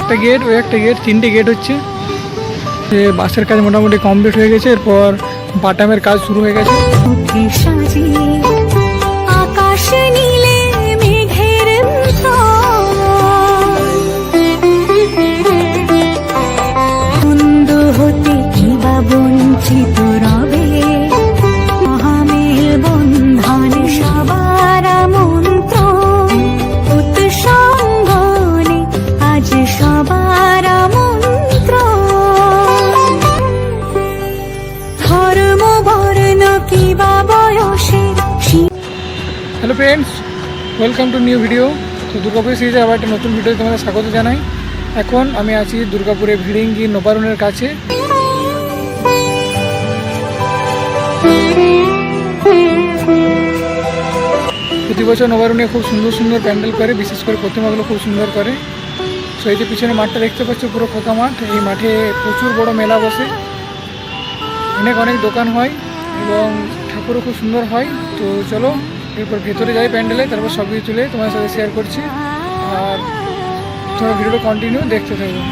একটা গেট ওই একটা গেট তিনটে গেট হচ্ছে। যে বাসের কাজ মোটামুটি কমপ্লিট হয়ে গেছে, এরপর বাটামের কাজ শুরু হয়ে গেছে। আকাশে hello friends welcome to new video তো দুর্গাপুর সিরিজে আবার একটা নতুন ভিডিও তোমাদের স্বাগত জানাই। এখন আমি আছি দুর্গাপুরে ভিড়িঙ্গি নবারুণের কাছে। প্রতি বছর নবারুণে খুব সুন্দর সুন্দর প্যান্ডেল করে, বিশেষ করে প্রতিমাগুলো খুব সুন্দর করে। তো এই যে পিছনে মাঠটা দেখতে পাচ্ছ, পুরো ফাঁকা মাঠ। এই মাঠে প্রচুর বড় মেলা বসে। অনেক অনেক দোকান হয় এবং ঠাকুরও খুব সুন্দর হয়। তো চলো, এরপর ভেতরে যাই প্যান্ডেলে, তারপর সব কিছু তুলে তোমার সাথে শেয়ার করছি। আর তোমরা ভিডিওটা কন্টিনিউ দেখতে থাকো।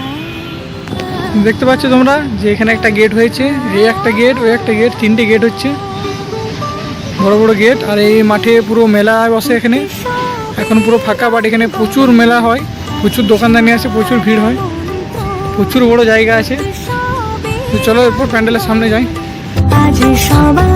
দেখতে পাচ্ছ তোমরা যে এখানে একটা গেট হয়েছে। এই একটা গেট ওই একটা গেট তিনটে গেট হচ্ছে। বড় বড় গেট আর এই মাঠে পুরো মেলা বসে এখানে। এখন পুরো ফাঁকা বাট এখানে প্রচুর মেলা হয়। প্রচুর দোকানদানি আছে প্রচুর ভিড় হয় প্রচুর বড় জায়গা আছে। তো চলো এরপর প্যান্ডেলের সামনে যাই। আজ সবার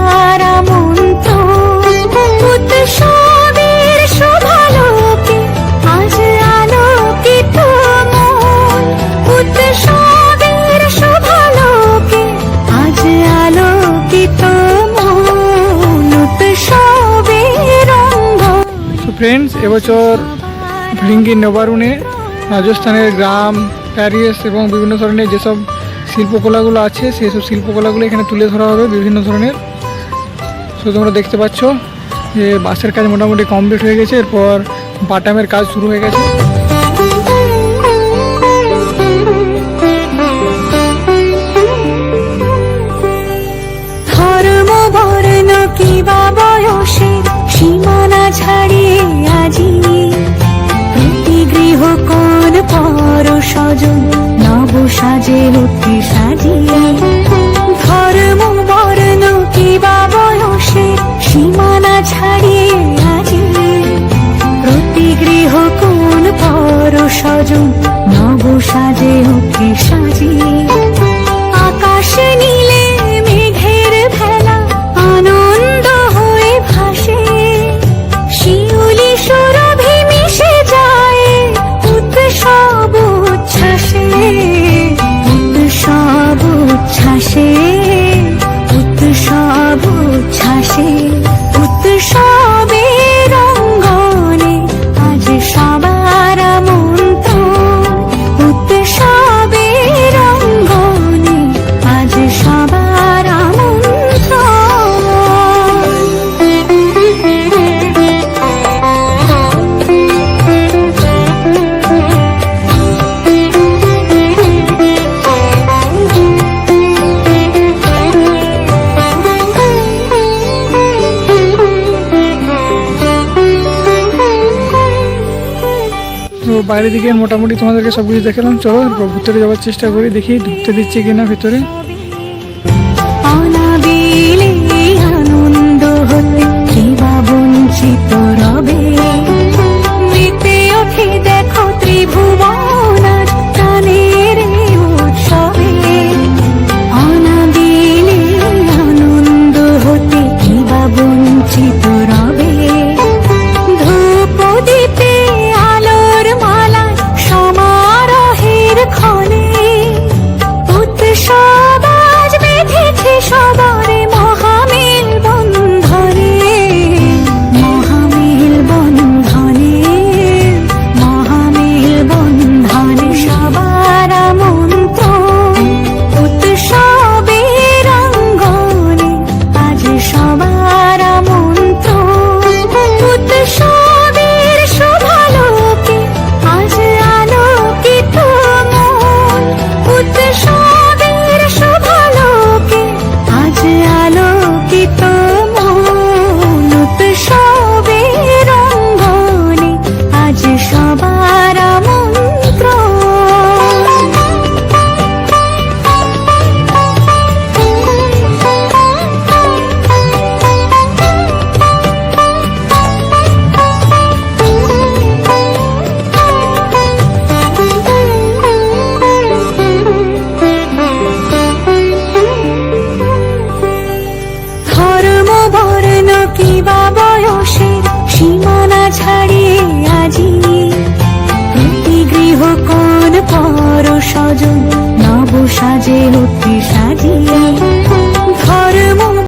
ফ্রেন্ডস এবছর ভিঙ্গি নবারুণে রাজস্থানের গ্রাম, প্যারিস এবং বিভিন্ন ধরনের যেসব শিল্পকলাগুলো আছে সেই সব শিল্পকলাগুলো এখানে তুলে ধরা হবে বিভিন্ন ধরনের। সো তোমরা দেখতে পাচ্ছ যে বাসের কাজ মোটামুটি কমপ্লিট হয়ে গেছে, এরপর বাটামের কাজ শুরু হয়ে গেছে। সজন নব সাজে উঠে সাজিয়ে বাইরে দিকে মোটামুটি তোমাদেরকে সব কিছু দেখালাম। চলো, ভিতরে যাওয়ার চেষ্টা করি, দেখি ঢুকতে দিচ্ছে কিনা ভিতরে। 他记录。